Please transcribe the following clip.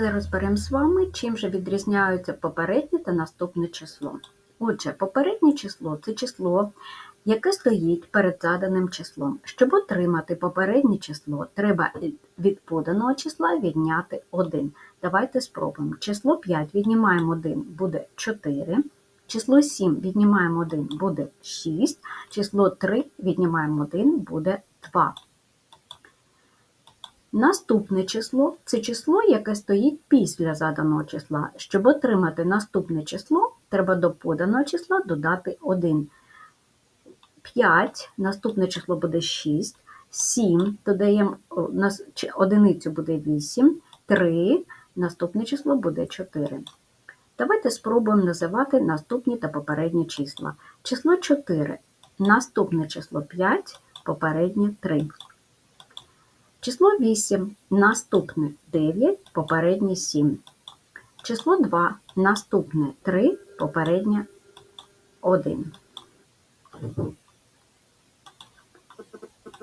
Давайте розберемо з вами, чим же відрізняються попереднє та наступне число. Отже, попереднє число це число, яке стоїть перед заданим числом. Щоб отримати попереднє число, треба від поданого числа відняти 1. Давайте спробуємо. Число 5 віднімаємо 1 буде 4. Число 7 віднімаємо 1 буде 6. Число 3 віднімаємо 1 буде 2. Наступне число це число, яке стоїть після заданого числа. Щоб отримати наступне число, треба до поданого числа додати 1. 5, наступне число буде 6, 7, додаємо одиницю буде 8, 3, наступне число буде 4. Давайте спробуємо називати наступні та попередні числа. Число 4, наступне число 5, попереднє 3. Число 8, наступне 9, попереднє 7. Число 2, наступне 3, попереднє 1.